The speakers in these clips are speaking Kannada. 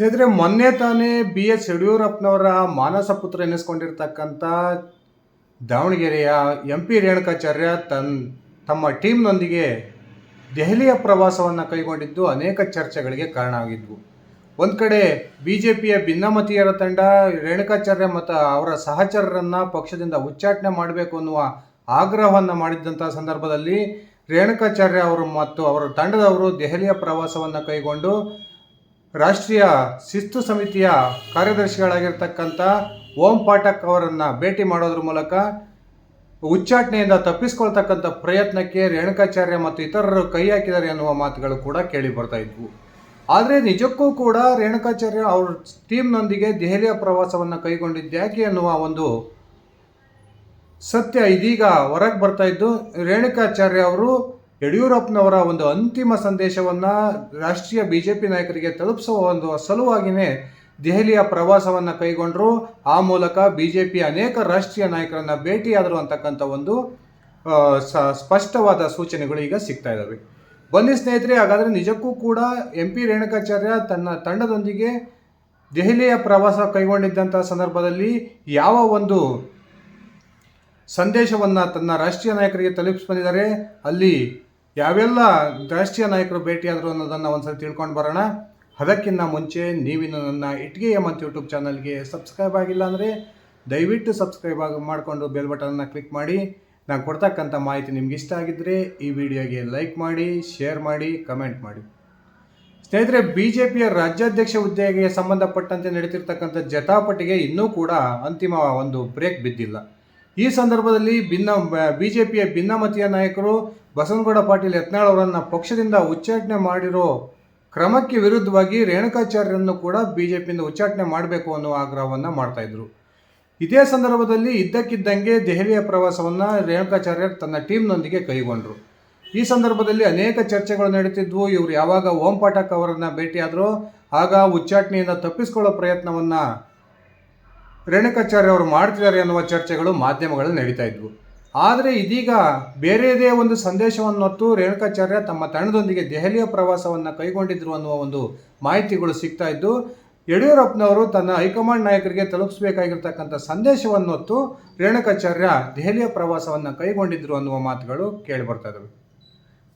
ಸ್ನೇಹಿತರೆ, ಮೊನ್ನೆ ತಾನೇ ಬಿ ಎಸ್ ಯಡಿಯೂರಪ್ಪನವರ ಮಾನಸ ಪುತ್ರ ಎನಿಸ್ಕೊಂಡಿರ್ತಕ್ಕಂಥ ದಾವಣಗೆರೆಯ ಎಂ ಪಿ ರೇಣುಕಾಚಾರ್ಯ ತನ್, ತಮ್ಮ ಟೀಮ್ನೊಂದಿಗೆ ದೆಹಲಿಯ ಪ್ರವಾಸವನ್ನು ಕೈಗೊಂಡಿದ್ದು ಅನೇಕ ಚರ್ಚೆಗಳಿಗೆ ಕಾರಣ ಆಗಿದ್ವು ಒಂದು ಕಡೆ ಬಿ ಜೆ ಪಿಯ ಭಿನ್ನಮತೀಯರ ತಂಡ, ರೇಣುಕಾಚಾರ್ಯ ಮತ್ತು ಅವರ ಸಹಚರರನ್ನು ಪಕ್ಷದಿಂದ ಉಚ್ಚಾಟನೆ ಮಾಡಬೇಕು ಅನ್ನುವ ಆಗ್ರಹವನ್ನು ಮಾಡಿದ್ದಂಥ ಸಂದರ್ಭದಲ್ಲಿ ರೇಣುಕಾಚಾರ್ಯ ಅವರು ಮತ್ತು ಅವರ ತಂಡದವರು ದೆಹಲಿಯ ಪ್ರವಾಸವನ್ನು ಕೈಗೊಂಡು ರಾಷ್ಟ್ರೀಯ ಶಿಸ್ತು ಸಮಿತಿಯ ಕಾರ್ಯದರ್ಶಿಗಳಾಗಿರ್ತಕ್ಕಂಥ ಓಂ ಪಾಠಕ್ ಅವರನ್ನು ಭೇಟಿ ಮಾಡೋದ್ರ ಮೂಲಕ ಉಚ್ಚಾಟನೆಯಿಂದ ತಪ್ಪಿಸ್ಕೊಳ್ತಕ್ಕಂಥ ಪ್ರಯತ್ನಕ್ಕೆ ರೇಣುಕಾಚಾರ್ಯ ಮತ್ತು ಇತರರು ಕೈ ಹಾಕಿದ್ದಾರೆ ಎನ್ನುವ ಮಾತುಗಳು ಕೂಡ ಕೇಳಿ ಬರ್ತಾ ಇದ್ವು. ಆದರೆ ನಿಜಕ್ಕೂ ಕೂಡ ರೇಣುಕಾಚಾರ್ಯ ಅವ್ರ ಟೀಮ್ನೊಂದಿಗೆ ದೆಹಲಿಯ ಪ್ರವಾಸವನ್ನು ಕೈಗೊಂಡಿದ್ದ್ಯಾಕೆ ಅನ್ನುವ ಒಂದು ಸತ್ಯ ಇದೀಗ ಹೊರಗೆ ಬರ್ತಾ ಇದ್ದು, ರೇಣುಕಾಚಾರ್ಯ ಅವರು ಯಡಿಯೂರಪ್ಪನವರ ಒಂದು ಅಂತಿಮ ಸಂದೇಶವನ್ನು ರಾಷ್ಟ್ರೀಯ ಬಿ ಜೆ ಪಿ ನಾಯಕರಿಗೆ ತಲುಪಿಸುವ ಒಂದು ಸಲುವಾಗಿಯೇ ದೆಹಲಿಯ ಪ್ರವಾಸವನ್ನು ಕೈಗೊಂಡರು. ಆ ಮೂಲಕ ಬಿ ಜೆ ಪಿ ಅನೇಕ ರಾಷ್ಟ್ರೀಯ ನಾಯಕರನ್ನು ಭೇಟಿಯಾದರು ಅಂತಕ್ಕಂಥ ಒಂದು ಸ್ಪಷ್ಟವಾದ ಸೂಚನೆಗಳು ಈಗ ಸಿಗ್ತಾ ಇದ್ದಾವೆ ಬನ್ನಿ ಸ್ನೇಹಿತರೆ, ಹಾಗಾದರೆ ನಿಜಕ್ಕೂ ಕೂಡ ಎಂ ಪಿ ರೇಣುಕಾಚಾರ್ಯ ತನ್ನ ತಂಡದೊಂದಿಗೆ ದೆಹಲಿಯ ಪ್ರವಾಸ ಕೈಗೊಂಡಿದ್ದಂಥ ಸಂದರ್ಭದಲ್ಲಿ ಯಾವ ಒಂದು ಸಂದೇಶವನ್ನು ತನ್ನ ರಾಷ್ಟ್ರೀಯ ನಾಯಕರಿಗೆ ತಲುಪಿಸಿ ಬಂದಿದ್ದಾರೆ. ಅಲ್ಲಿ ಯಾವೆಲ್ಲ ರಾಷ್ಟ್ರೀಯ ನಾಯಕರು ಭೇಟಿಯಾದರು ಅನ್ನೋದನ್ನು ಒಂದ್ಸಲ ತಿಳ್ಕೊಂಡು ಬರೋಣ. ಅದಕ್ಕಿಂತ ಮುಂಚೆ ನೀವಿನ್ನು ನನ್ನ ಇಟ್ಗೆ ಎಂ ಅಂತ ಯೂಟ್ಯೂಬ್ ಚಾನಲ್ಗೆ ಸಬ್ಸ್ಕ್ರೈಬ್ ಆಗಿಲ್ಲ ಅಂದರೆ ದಯವಿಟ್ಟು ಸಬ್ಸ್ಕ್ರೈಬ್ ಆಗಿ, ಮಾಡಿಕೊಂಡು ಬೆಲ್ ಬಟನ್ನ ಕ್ಲಿಕ್ ಮಾಡಿ. ನಾನು ಕೊಡ್ತಕ್ಕಂಥ ಮಾಹಿತಿ ನಿಮ್ಗೆ ಇಷ್ಟ ಆಗಿದ್ದರೆ ಈ ವಿಡಿಯೋಗೆ ಲೈಕ್ ಮಾಡಿ, ಶೇರ್ ಮಾಡಿ, ಕಮೆಂಟ್ ಮಾಡಿ. ಸ್ನೇಹಿತರೆ ಬಿ ಜೆ ಪಿಯ ರಾಜ್ಯಾಧ್ಯಕ್ಷ ಹುದ್ದೆಗೆ ಸಂಬಂಧಪಟ್ಟಂತೆ ನಡೀತಿರ್ತಕ್ಕಂಥ ಜಟಾಪಟಿಗೆ ಇನ್ನೂ ಕೂಡ ಅಂತಿಮ ಒಂದು ಬ್ರೇಕ್ ಬಿದ್ದಿಲ್ಲ. ಈ ಸಂದರ್ಭದಲ್ಲಿ ಭಿನ್ನ, ಬಿ ಜೆ ಪಿಯ ಭಿನ್ನಮತೀಯ ನಾಯಕರು ಬಸವನಗೌಡ ಪಾಟೀಲ್ ಯತ್ನಾಳ್ ಅವರನ್ನು ಪಕ್ಷದಿಂದ ಉಚ್ಚಾಟನೆ ಮಾಡಿರೋ ಕ್ರಮಕ್ಕೆ ವಿರುದ್ಧವಾಗಿ ರೇಣುಕಾಚಾರ್ಯರನ್ನು ಕೂಡ ಬಿ ಜೆ ಪಿಯಿಂದ ಉಚ್ಚಾಟನೆ ಮಾಡಬೇಕು ಅನ್ನುವ ಆಗ್ರಹವನ್ನು ಮಾಡ್ತಾ ಇದ್ರು. ಇದೇ ಸಂದರ್ಭದಲ್ಲಿ ಇದ್ದಕ್ಕಿದ್ದಂಗೆ ದೆಹಲಿಯ ಪ್ರವಾಸವನ್ನು ರೇಣುಕಾಚಾರ್ಯರು ತನ್ನ ಟೀಮ್ನೊಂದಿಗೆ ಕೈಗೊಂಡರು. ಈ ಸಂದರ್ಭದಲ್ಲಿ ಅನೇಕ ಚರ್ಚೆಗಳು ನಡೀತಿದ್ವು. ಇವರು ಯಾವಾಗ ಓಂ ಪಾಠಕ್ ಅವರನ್ನು ಭೇಟಿಯಾದರೋ ಆಗ ಉಚ್ಚಾಟನೆಯನ್ನು ತಪ್ಪಿಸ್ಕೊಳ್ಳೋ ಪ್ರಯತ್ನವನ್ನು ರೇಣುಕಾಚಾರ್ಯ ಅವರು ಮಾಡ್ತಿದ್ದಾರೆ ಅನ್ನುವ ಚರ್ಚೆಗಳು ಮಾಧ್ಯಮಗಳಲ್ಲಿ ನಡೀತಾ ಇದ್ವು. ಆದರೆ ಇದೀಗ ಬೇರೆಯದೇ ಒಂದು ಸಂದೇಶವನ್ನು ಹೊತ್ತು ರೇಣುಕಾಚಾರ್ಯ ತಮ್ಮ ತಂಡದೊಂದಿಗೆ ದೆಹಲಿಯ ಪ್ರವಾಸವನ್ನು ಕೈಗೊಂಡಿದ್ರು ಅನ್ನುವ ಒಂದು ಮಾಹಿತಿಗಳು ಸಿಗ್ತಾ ಇದ್ದು, ಯಡಿಯೂರಪ್ಪನವರು ತನ್ನ ಹೈಕಮಾಂಡ್ ನಾಯಕರಿಗೆ ತಲುಪಿಸಬೇಕಾಗಿರ್ತಕ್ಕಂಥ ಸಂದೇಶವನ್ನು ಹೊತ್ತು ರೇಣುಕಾಚಾರ್ಯ ದೆಹಲಿಯ ಪ್ರವಾಸವನ್ನು ಕೈಗೊಂಡಿದ್ರು ಅನ್ನುವ ಮಾತುಗಳು ಕೇಳಿಬರ್ತಾ ಇದ್ದಾವೆ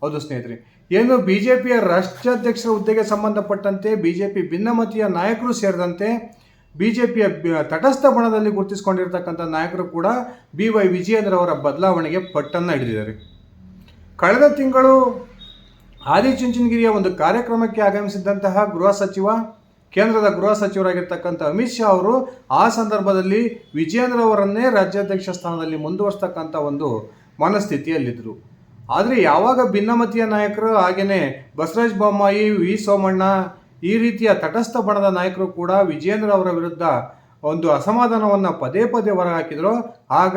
ಹೌದು ಸ್ನೇಹಿತರೆ, ಏನು ಬಿ ಜೆ ಪಿಯ ರಾಷ್ಟ್ರಾಧ್ಯಕ್ಷರ ಹುದ್ದೆಗೆ ಸಂಬಂಧಪಟ್ಟಂತೆ ಬಿ ಜೆ ಪಿ ಭಿನ್ನಮತೀಯ ನಾಯಕರು ಸೇರಿದಂತೆ ಬಿ ಜೆ ಪಿಯ ತಟಸ್ಥ ಬಣದಲ್ಲಿ ಗುರುತಿಸಿಕೊಂಡಿರ್ತಕ್ಕಂಥ ನಾಯಕರು ಕೂಡ ಬಿ ವೈ ವಿಜಯೇಂದ್ರ ಅವರ ಬದಲಾವಣೆಗೆ ಪಟ್ಟನ್ನು ಹಿಡಿದಿದ್ದಾರೆ. ಕಳೆದ ತಿಂಗಳು ಆದಿಚುಂಚನಗಿರಿಯ ಒಂದು ಕಾರ್ಯಕ್ರಮಕ್ಕೆ ಆಗಮಿಸಿದ್ದಂತಹ ಗೃಹ ಸಚಿವ, ಕೇಂದ್ರದ ಗೃಹ ಸಚಿವರಾಗಿರ್ತಕ್ಕಂಥ ಅಮಿತ್ ಶಾ ಅವರು ಆ ಸಂದರ್ಭದಲ್ಲಿ ವಿಜಯೇಂದ್ರ ಅವರನ್ನೇ ರಾಜ್ಯಾಧ್ಯಕ್ಷ ಸ್ಥಾನದಲ್ಲಿ ಮುಂದುವರಿಸ್ತಕ್ಕಂಥ ಒಂದು ಮನಸ್ಥಿತಿಯಲ್ಲಿದ್ದರು. ಆದರೆ ಯಾವಾಗ ಭಿನ್ನಮತೀಯ ನಾಯಕರು ಹಾಗೆಯೇ ಬಸವರಾಜ ಬೊಮ್ಮಾಯಿ, ವಿ ಸೋಮಣ್ಣ ಈ ರೀತಿಯ ತಟಸ್ಥ ಬಣದ ನಾಯಕರು ಕೂಡ ವಿಜಯೇಂದ್ರ ಅವರ ವಿರುದ್ಧ ಒಂದು ಅಸಮಾಧಾನವನ್ನು ಪದೇ ಪದೇ ಹೊರಹಾಕಿದರು. ಆಗ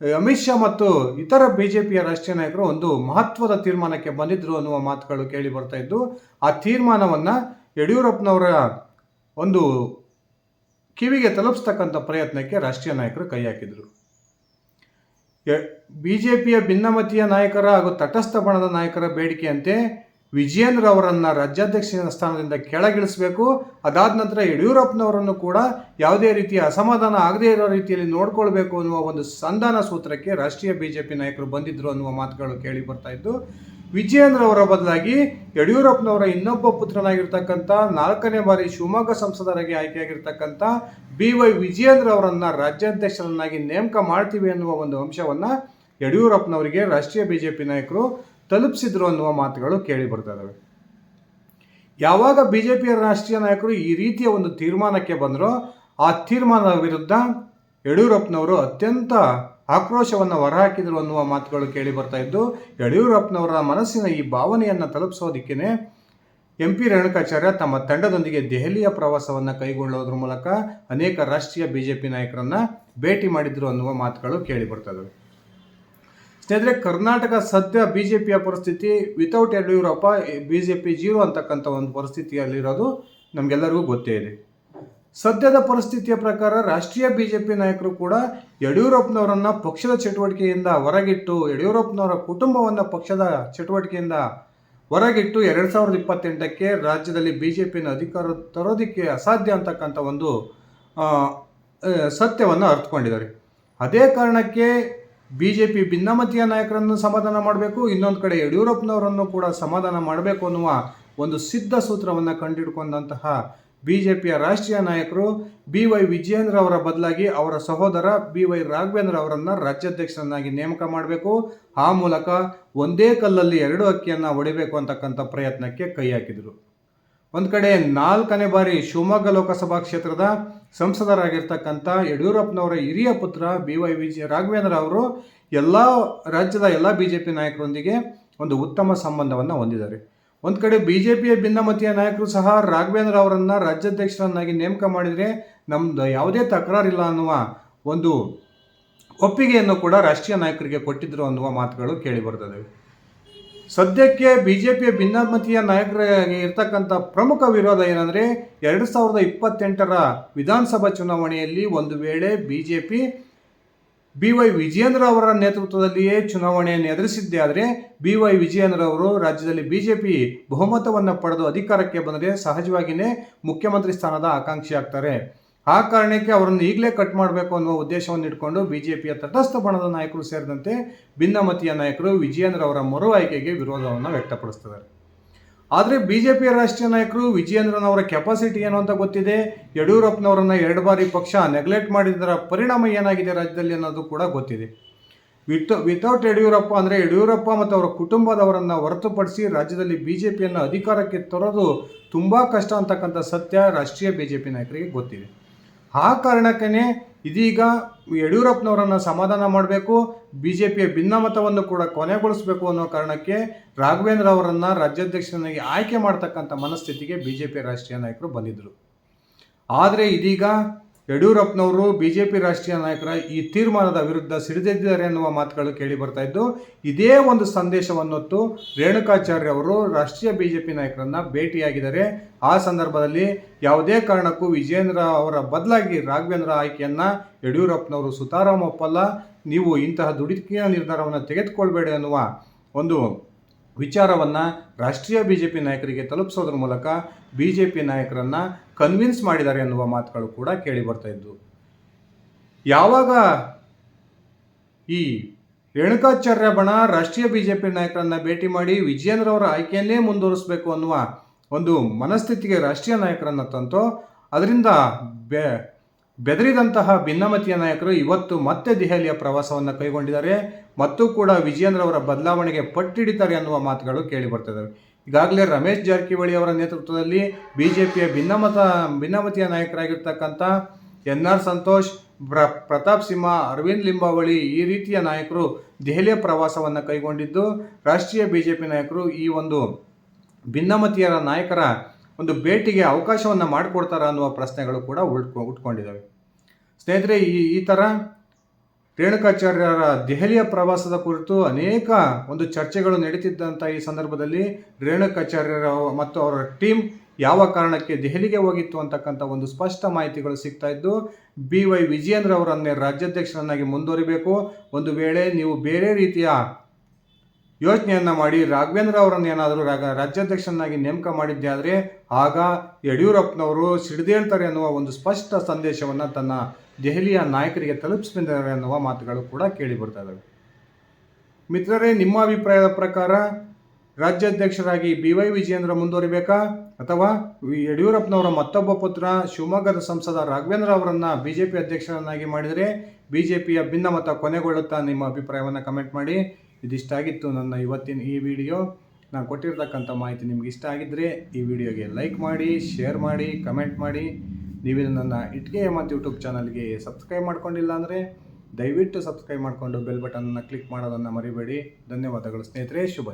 ಅಮಿತ್ ಶಾ ಮತ್ತು ಇತರ ಬಿ ಜೆ ಪಿಯ ರಾಷ್ಟ್ರೀಯ ನಾಯಕರು ಒಂದು ಮಹತ್ವದ ತೀರ್ಮಾನಕ್ಕೆ ಬಂದಿದ್ರು ಅನ್ನುವ ಮಾತುಗಳು ಕೇಳಿ ಬರ್ತಾ ಇದ್ದು, ಆ ತೀರ್ಮಾನವನ್ನು ಯಡಿಯೂರಪ್ಪನವರ ಒಂದು ಕಿವಿಗೆ ತಲುಪಿಸ್ತಕ್ಕಂಥ ಪ್ರಯತ್ನಕ್ಕೆ ರಾಷ್ಟ್ರೀಯ ನಾಯಕರು ಕೈ ಹಾಕಿದರು. ಬಿ ಜೆ ಪಿಯ ಭಿನ್ನಮತೀಯ ನಾಯಕರ ಹಾಗೂ ತಟಸ್ಥ ಬಣದ ನಾಯಕರ ಬೇಡಿಕೆಯಂತೆ ವಿಜಯೇಂದ್ರ ರಾಜ್ಯಾಧ್ಯಕ್ಷನ ರಾಜ್ಯಾಧ್ಯಕ್ಷ ಸ್ಥಾನದಿಂದ ಕೆಳಗಿಳಿಸಬೇಕು. ಅದಾದ ನಂತರ ಯಡಿಯೂರಪ್ಪನವರನ್ನು ಕೂಡ ಯಾವುದೇ ರೀತಿಯ ಅಸಮಾಧಾನ ಆಗದೇ ಇರೋ ರೀತಿಯಲ್ಲಿ ನೋಡ್ಕೊಳ್ಬೇಕು ಅನ್ನುವ ಒಂದು ಸಂಧಾನ ಸೂತ್ರಕ್ಕೆ ರಾಷ್ಟ್ರೀಯ ಬಿ ಜೆ ಪಿ ನಾಯಕರು ಬಂದಿದ್ದರು ಅನ್ನುವ ಮಾತುಗಳು ಕೇಳಿ ಬರ್ತಾ ಇದ್ದು ವಿಜಯೇಂದ್ರ ಅವರ ಬದಲಾಗಿ ಯಡಿಯೂರಪ್ಪನವರ ಇನ್ನೊಬ್ಬ ಪುತ್ರನಾಗಿರ್ತಕ್ಕಂಥ, ನಾಲ್ಕನೇ ಬಾರಿ ಶಿವಮೊಗ್ಗ ಸಂಸದರಾಗಿ ಆಯ್ಕೆಯಾಗಿರ್ತಕ್ಕಂಥ ಬಿ ವೈ ವಿಜಯೇಂದ್ರ ಅವರನ್ನು ರಾಜ್ಯಾಧ್ಯಕ್ಷರನ್ನಾಗಿ ನೇಮಕ ಮಾಡ್ತೀವಿ ಅನ್ನುವ ಒಂದು ಅಂಶವನ್ನು ಯಡಿಯೂರಪ್ಪನವರಿಗೆ ರಾಷ್ಟ್ರೀಯ ಬಿ ಜೆ ಪಿ ನಾಯಕರು ತಲುಪಿಸಿದ್ರು ಅನ್ನುವ ಮಾತುಗಳು ಕೇಳಿ ಬರ್ತಾ ಯಾವಾಗ ಬಿ ಜೆ ಪಿಯ ರಾಷ್ಟ್ರೀಯ ನಾಯಕರು ಈ ರೀತಿಯ ಒಂದು ತೀರ್ಮಾನಕ್ಕೆ ಬಂದರೋ ಆ ತೀರ್ಮಾನದ ವಿರುದ್ಧ ಯಡಿಯೂರಪ್ಪನವರು ಅತ್ಯಂತ ಆಕ್ರೋಶವನ್ನು ಹೊರಹಾಕಿದರು ಅನ್ನುವ ಮಾತುಗಳು ಕೇಳಿ ಬರ್ತಾ ಇದ್ದು, ಯಡಿಯೂರಪ್ಪನವರ ಮನಸ್ಸಿನ ಈ ಭಾವನೆಯನ್ನು ತಲುಪಿಸೋದಕ್ಕೇ ಎಂ ಪಿ ರೇಣುಕಾಚಾರ್ಯ ತಮ್ಮ ತಂಡದೊಂದಿಗೆ ದೆಹಲಿಯ ಪ್ರವಾಸವನ್ನು ಕೈಗೊಳ್ಳೋದ್ರ ಮೂಲಕ ಅನೇಕ ರಾಷ್ಟ್ರೀಯ ಬಿ ಜೆ ಪಿ ನಾಯಕರನ್ನು ಭೇಟಿ ಮಾಡಿದ್ರು ಅನ್ನುವ ಮಾತುಗಳು ಕೇಳಿ ಬರ್ತಾ ಇದ್ದಾವೆ ಸ್ನೇಹಿತರೆ, ಕರ್ನಾಟಕ ಸದ್ಯ ಬಿ ಜೆ ಪಿಯ ಪರಿಸ್ಥಿತಿ without Yediyurappa B J P zero ಅಂತಕ್ಕಂಥ ಒಂದು ಪರಿಸ್ಥಿತಿಯಲ್ಲಿರೋದು ನಮಗೆಲ್ಲರಿಗೂ ಗೊತ್ತೇ ಇದೆ. ಸದ್ಯದ ಪರಿಸ್ಥಿತಿಯ ಪ್ರಕಾರ ರಾಷ್ಟ್ರೀಯ ಬಿ ಜೆ ಪಿ ನಾಯಕರು ಕೂಡ ಯಡಿಯೂರಪ್ಪನವರನ್ನು ಪಕ್ಷದ ಚಟುವಟಿಕೆಯಿಂದ ಹೊರಗಿಟ್ಟು, ಯಡಿಯೂರಪ್ಪನವರ ಕುಟುಂಬವನ್ನು ಪಕ್ಷದ ಚಟುವಟಿಕೆಯಿಂದ ಹೊರಗಿಟ್ಟು ಎರಡು ಸಾವಿರದ ಇಪ್ಪತ್ತೆಂಟಕ್ಕೆ ರಾಜ್ಯದಲ್ಲಿ ಬಿ ಜೆ ಪಿನ ಅಧಿಕಾರ ತರೋದಕ್ಕೆ ಅಸಾಧ್ಯ ಅಂತಕ್ಕಂಥ ಒಂದು ಸತ್ಯವನ್ನು ಅರ್ಥಕೊಂಡಿದ್ದಾರೆ ಅದೇ ಕಾರಣಕ್ಕೆ ಬಿ ಜೆ ಪಿ ಭಿನ್ನಮತೀಯ ನಾಯಕರನ್ನು ಸಮಾಧಾನ ಮಾಡಬೇಕು, ಇನ್ನೊಂದು ಕಡೆ ಯಡಿಯೂರಪ್ಪನವರನ್ನು ಕೂಡ ಸಮಾಧಾನ ಮಾಡಬೇಕು ಅನ್ನುವ ಒಂದು ಸಿದ್ಧ ಸೂತ್ರವನ್ನು ಕಂಡುಹಿಡ್ಕೊಂಡಂತಹ ಬಿ ಜೆ ಪಿಯ ರಾಷ್ಟ್ರೀಯ ನಾಯಕರು ಬಿ ವೈ ವಿಜಯೇಂದ್ರ ಅವರ ಬದಲಾಗಿ ಅವರ ಸಹೋದರ ಬಿ ವೈ ರಾಘವೇಂದ್ರ ಅವರನ್ನು ರಾಜ್ಯಾಧ್ಯಕ್ಷರನ್ನಾಗಿ ನೇಮಕ ಮಾಡಬೇಕು. ಆ ಮೂಲಕ ಒಂದೇ ಕಲ್ಲಲ್ಲಿ ಎರಡು ಅಕ್ಕಿಯನ್ನು ಹೊಡಿಬೇಕು ಅಂತಕ್ಕಂಥ ಪ್ರಯತ್ನಕ್ಕೆ ಕೈ ಹಾಕಿದರು. ಒಂದು ಕಡೆ ನಾಲ್ಕನೇ ಬಾರಿ ಶಿವಮೊಗ್ಗ ಲೋಕಸಭಾ ಕ್ಷೇತ್ರದ ಸಂಸದರಾಗಿರ್ತಕ್ಕಂಥ ಯಡಿಯೂರಪ್ಪನವರ ಹಿರಿಯ ಪುತ್ರ ಬಿ ವೈ ವಿಜಯ ರಾಘವೇಂದ್ರ ಅವರು ಎಲ್ಲ ರಾಜ್ಯದ ಎಲ್ಲ ಬಿ ಜೆ ಪಿ ನಾಯಕರೊಂದಿಗೆ ಒಂದು ಉತ್ತಮ ಸಂಬಂಧವನ್ನು ಹೊಂದಿದ್ದಾರೆ. ಒಂದು ಕಡೆ ಬಿ ಜೆ ಪಿಯ ಭಿನ್ನಮತೀಯ ನಾಯಕರು ಸಹ ರಾಘವೇಂದ್ರ ಅವರನ್ನು ರಾಜ್ಯಾಧ್ಯಕ್ಷರನ್ನಾಗಿ ನೇಮಕ ಮಾಡಿದರೆ ನಮ್ಮದು ಯಾವುದೇ ತಕರಾರಿಲ್ಲ ಅನ್ನುವ ಒಂದು ಒಪ್ಪಿಗೆಯನ್ನು ಕೂಡ ರಾಷ್ಟ್ರೀಯ ನಾಯಕರಿಗೆ ಕೊಟ್ಟಿದ್ದರು ಅನ್ನುವ ಮಾತುಗಳು ಕೇಳಿ ಬರ್ತದೆ ಸದ್ಯಕ್ಕೆ ಬಿ ಜೆ ಪಿಯ ಭಿನ್ನಮತೀಯ ನಾಯಕರಾಗಿ ಇರ್ತಕ್ಕಂಥ ಪ್ರಮುಖ ವಿರೋಧ ಏನಂದರೆ ಎರಡು ಸಾವಿರದ ಇಪ್ಪತ್ತೆಂಟರ ವಿಧಾನಸಭಾ ಚುನಾವಣೆಯಲ್ಲಿ ಒಂದು ವೇಳೆ B J P B Y Vijayendra ಅವರ ನೇತೃತ್ವದಲ್ಲಿಯೇ ಚುನಾವಣೆಯನ್ನು ಎದುರಿಸಿದ್ದೇ ಆದರೆ ಬಿ ವೈ ವಿಜಯೇಂದ್ರ ಅವರು ರಾಜ್ಯದಲ್ಲಿ ಬಿ ಜೆ ಪಿ ಬಹುಮತವನ್ನು ಪಡೆದು ಅಧಿಕಾರಕ್ಕೆ ಬಂದರೆ ಸಹಜವಾಗಿಯೇ ಮುಖ್ಯಮಂತ್ರಿ ಸ್ಥಾನದ ಆಕಾಂಕ್ಷಿ ಆಗ್ತಾರೆ. ಆ ಕಾರಣಕ್ಕೆ ಅವರನ್ನು ಈಗಲೇ ಕಟ್ ಮಾಡಬೇಕು ಅನ್ನುವ ಉದ್ದೇಶವನ್ನು ಇಟ್ಕೊಂಡು ಬಿ ಜೆ ಪಿಯ ತಟಸ್ಥ ಬಣದ ನಾಯಕರು ಸೇರಿದಂತೆ ಭಿನ್ನಮತೀಯ ನಾಯಕರು ವಿಜಯೇಂದ್ರ ಅವರ ಮರು ಆಯ್ಕೆಗೆ ವಿರೋಧವನ್ನು ವ್ಯಕ್ತಪಡಿಸ್ತಿದ್ದಾರೆ. ಆದರೆ ಬಿ ಜೆ ಪಿಯ ರಾಷ್ಟ್ರೀಯ ನಾಯಕರು ವಿಜಯೇಂದ್ರನವರ ಕೆಪಾಸಿಟಿ ಏನು ಅಂತ ಗೊತ್ತಿದೆ? ಯಡಿಯೂರಪ್ಪನವರನ್ನು ಎರಡು ಬಾರಿ ಪಕ್ಷ ನೆಗ್ಲೆಕ್ಟ್ ಮಾಡಿದ್ದರ ಪರಿಣಾಮ ಏನಾಗಿದೆ ರಾಜ್ಯದಲ್ಲಿ ಅನ್ನೋದು ಕೂಡ ಗೊತ್ತಿದೆ. ವಿತ್ ವಿತೌಟ್ ಯಡಿಯೂರಪ್ಪ ಅಂದರೆ ಯಡಿಯೂರಪ್ಪ ಮತ್ತು ಅವರ ಕುಟುಂಬದವರನ್ನು ಹೊರತುಪಡಿಸಿ ರಾಜ್ಯದಲ್ಲಿ ಬಿ ಜೆ ಪಿಯನ್ನು ಅಧಿಕಾರಕ್ಕೆ ತರೋದು ತುಂಬ ಕಷ್ಟ ಅಂತಕ್ಕಂಥ ಸತ್ಯ ರಾಷ್ಟ್ರೀಯ ಬಿ ಜೆ ಪಿ ನಾಯಕರಿಗೆ ಗೊತ್ತಿದೆ. ಆ ಕಾರಣಕ್ಕೇ ಇದೀಗ ಯಡಿಯೂರಪ್ಪನವರನ್ನು ಸಮಾಧಾನ ಮಾಡಬೇಕು ಬಿ ಜೆ ಪಿಯ ಭಿನ್ನಮತವನ್ನು ಕೂಡ ಕೊನೆಗೊಳಿಸಬೇಕು ಅನ್ನೋ ಕಾರಣಕ್ಕೆ ರಾಘವೇಂದ್ರ ಅವರನ್ನು ರಾಜ್ಯಾಧ್ಯಕ್ಷನಾಗಿ ಆಯ್ಕೆ ಮಾಡ್ತಕ್ಕಂಥ ಮನಸ್ಥಿತಿಗೆ ಬಿ ಜೆ ಪಿ ರಾಷ್ಟ್ರೀಯ ನಾಯಕರು ಬಂದಿದ್ದರು ಆದರೆ ಇದೀಗ ಯಡಿಯೂರಪ್ಪನವರು ಬಿ ಜೆ ಪಿ ರಾಷ್ಟ್ರೀಯ ನಾಯಕರ ಈ ತೀರ್ಮಾನದ ವಿರುದ್ಧ ಸಿಡಿದೆದ್ದಿದ್ದಾರೆ ಎನ್ನುವ ಮಾತುಗಳು ಕೇಳಿ ಬರ್ತಾ ಇದ್ದು, ಇದೇ ಒಂದು ಸಂದೇಶವನ್ನೊತ್ತು ರೇಣುಕಾಚಾರ್ಯ ಅವರು ರಾಷ್ಟ್ರೀಯ ಬಿ ಜೆ ಪಿ ನಾಯಕರನ್ನು ಭೇಟಿಯಾಗಿದ್ದಾರೆ. ಆ ಸಂದರ್ಭದಲ್ಲಿ ಯಾವುದೇ ಕಾರಣಕ್ಕೂ ವಿಜೇಂದ್ರ ಅವರ ಬದಲಾಗಿ ರಾಘವೇಂದ್ರ ಆಯ್ಕೆಯನ್ನು ಯಡಿಯೂರಪ್ಪನವರು ಸುತಾರಾಮ್ ಒಪ್ಪಲ್ಲ ನೀವು ಇಂತಹ ದುಡಿಕೆಯ ನಿರ್ಧಾರವನ್ನು ತೆಗೆದುಕೊಳ್ಬೇಡಿ ಅನ್ನುವ ಒಂದು ವಿಚಾರವನ್ನು ರಾಷ್ಟ್ರೀಯ ಬಿ ಜೆ ಪಿ ನಾಯಕರಿಗೆ ತಲುಪಿಸೋದ್ರ ಮೂಲಕ ಬಿ ಜೆ ಪಿ ನಾಯಕರನ್ನು ಕನ್ವಿನ್ಸ್ ಮಾಡಿದ್ದಾರೆ ಎನ್ನುವ ಮಾತುಗಳು ಕೂಡ ಕೇಳಿ ಬರ್ತಾ ಇದ್ವು. ಯಾವಾಗ ಈ ರೇಣುಕಾಚಾರ್ಯ ಬಣ ರಾಷ್ಟ್ರೀಯ ಬಿ ಜೆ ಪಿ ನಾಯಕರನ್ನ ಭೇಟಿ ಮಾಡಿ ವಿಜಯೇಂದ್ರ ಅವರ ಆಯ್ಕೆಯನ್ನೇ ಮುಂದುವರಿಸಬೇಕು ಅನ್ನುವ ಒಂದು ಮನಸ್ಥಿತಿಗೆ ರಾಷ್ಟ್ರೀಯ ನಾಯಕರನ್ನು ತಂತೋ, ಅದರಿಂದ ಬೆ ಬೆದರಿದಂತಹ ಭಿನ್ನಮತೀಯ ನಾಯಕರು ಇವತ್ತು ಮತ್ತೆ ದೆಹಲಿಯ ಪ್ರವಾಸವನ್ನು ಕೈಗೊಂಡಿದ್ದಾರೆ ಮತ್ತು ಕೂಡ ವಿಜಯೇಂದ್ರ ಅವರ ಬದಲಾವಣೆಗೆ ಪಟ್ಟಿಡಿತಾರೆ ಅನ್ನುವ ಮಾತುಗಳು ಕೇಳಿ ಬರ್ತಿದ್ದಾವೆ ಈಗಾಗಲೇ ರಮೇಶ್ ಜಾರಕಿಹೊಳಿ ಅವರ ನೇತೃತ್ವದಲ್ಲಿ ಬಿ ಜೆ ಪಿಯ ಭಿನ್ನಮತ, ಭಿನ್ನಮತೀಯ ನಾಯಕರಾಗಿರ್ತಕ್ಕಂಥ ಎನ್ ಆರ್ ಸಂತೋಷ್, ಪ್ರ, ಪ್ರತಾಪ್ ಸಿಂಹ, ಅರವಿಂದ್ ಲಿಂಬಾವಳಿ ಈ ರೀತಿಯ ನಾಯಕರು ದೆಹಲಿಯ ಪ್ರವಾಸವನ್ನು ಕೈಗೊಂಡಿದ್ದು ರಾಷ್ಟ್ರೀಯ ಬಿ ಜೆ ಪಿ ನಾಯಕರು ಈ ಒಂದು ಭಿನ್ನಮತೀಯರ ನಾಯಕರ ಒಂದು ಭೇಟಿಗೆ ಅವಕಾಶವನ್ನು ಮಾಡಿಕೊಡ್ತಾರ ಅನ್ನುವ ಪ್ರಶ್ನೆಗಳು ಕೂಡ ಉಳ್ಕೊ ಉಟ್ಕೊಂಡಿದ್ದಾವೆ ಸ್ನೇಹಿತರೆ, ಈ ಈ ಥರ ರೇಣುಕಾಚಾರ್ಯರ ದೆಹಲಿಯ ಪ್ರವಾಸದ ಕುರಿತು ಅನೇಕ ಒಂದು ಚರ್ಚೆಗಳು ನಡೀತಿದ್ದಂಥ ಈ ಸಂದರ್ಭದಲ್ಲಿ ರೇಣುಕಾಚಾರ್ಯರ ಮತ್ತು ಅವರ ಟೀಮ್ ಯಾವ ಕಾರಣಕ್ಕೆ ದೆಹಲಿಗೆ ಹೋಗಿತ್ತು ಅಂತಕ್ಕಂಥ ಒಂದು ಸ್ಪಷ್ಟ ಮಾಹಿತಿಗಳು ಸಿಗ್ತಾ ಇದ್ದು, ಬಿ ವೈ ವಿಜಯೇಂದ್ರ ಅವರನ್ನೇ ರಾಜ್ಯಾಧ್ಯಕ್ಷರನ್ನಾಗಿ ಮುಂದುವರಿಬೇಕು. ಒಂದು ವೇಳೆ ನೀವು ಬೇರೆ ರೀತಿಯ ಯೋಚನೆಯನ್ನು ಮಾಡಿ ರಾಘವೇಂದ್ರ ಅವರನ್ನು ಏನಾದರೂ ರಾಗ ರಾಜ್ಯಾಧ್ಯಕ್ಷರನ್ನಾಗಿ ನೇಮಕ ಮಾಡಿದ್ದೆ ಆದರೆ ಆಗ ಯಡಿಯೂರಪ್ಪನವರು ಸಿಡಿದೇಳ್ತಾರೆ ಅನ್ನುವ ಒಂದು ಸ್ಪಷ್ಟ ಸಂದೇಶವನ್ನು ತನ್ನ ದೆಹಲಿಯ ನಾಯಕರಿಗೆ ತಲುಪಿಸ್ತಿದ್ದಾರೆ ಅನ್ನುವ ಮಾತುಗಳು ಕೂಡ ಕೇಳಿ ಬರ್ತಾ ಇದ್ದಾವೆ ಮಿತ್ರರೇ, ನಿಮ್ಮ ಅಭಿಪ್ರಾಯದ ಪ್ರಕಾರ ರಾಜ್ಯಾಧ್ಯಕ್ಷರಾಗಿ ಬಿ ವೈ ವಿಜಯೇಂದ್ರ ಮುಂದುವರಿಬೇಕಾ? ಅಥವಾ ಯಡಿಯೂರಪ್ಪನವರ ಮತ್ತೊಬ್ಬ ಪುತ್ರ ಶಿವಮೊಗ್ಗದ ಸಂಸದ ರಾಘವೇಂದ್ರ ಅವರನ್ನು ಬಿ ಜೆ ಪಿ ಅಧ್ಯಕ್ಷರನ್ನಾಗಿ ಮಾಡಿದರೆ ಬಿ ಜೆ ಪಿಯ ಭಿನ್ನಮತ ಕೊನೆಗೊಳ್ಳುತ್ತಾ ನಿಮ್ಮ ಅಭಿಪ್ರಾಯವನ್ನು ಕಮೆಂಟ್ ಮಾಡಿ. ಇದಿಷ್ಟಾಗಿತ್ತು ನನ್ನ ಇವತ್ತಿನ ಈ ವಿಡಿಯೋ. ನಾನು ಕೊಟ್ಟಿರ್ತಕ್ಕಂಥ ಮಾಹಿತಿ ನಿಮ್ಗೆ ಇಷ್ಟ ಆಗಿದ್ದರೆ ಈ ವಿಡಿಯೋಗೆ ಲೈಕ್ ಮಾಡಿ ಶೇರ್ ಮಾಡಿ ಕಮೆಂಟ್ ಮಾಡಿ. ನೀವು ನನ್ನ ಇಟ್ಗೆ ಮತ್ತು ಯೂಟ್ಯೂಬ್ ಚಾನಲ್ಗೆ ಸಬ್ಸ್ಕ್ರೈಬ್ ಮಾಡ್ಕೊಂಡಿಲ್ಲ ಅಂದರೆ ದಯವಿಟ್ಟು ಸಬ್ಸ್ಕ್ರೈಬ್ ಮಾಡಿಕೊಂಡು ಬೆಲ್ ಬಟನನ್ನು ಕ್ಲಿಕ್ ಮಾಡೋದನ್ನು ಮರಿಬೇಡಿ. ಧನ್ಯವಾದಗಳು ಸ್ನೇಹಿತರೆ, ಶುಭ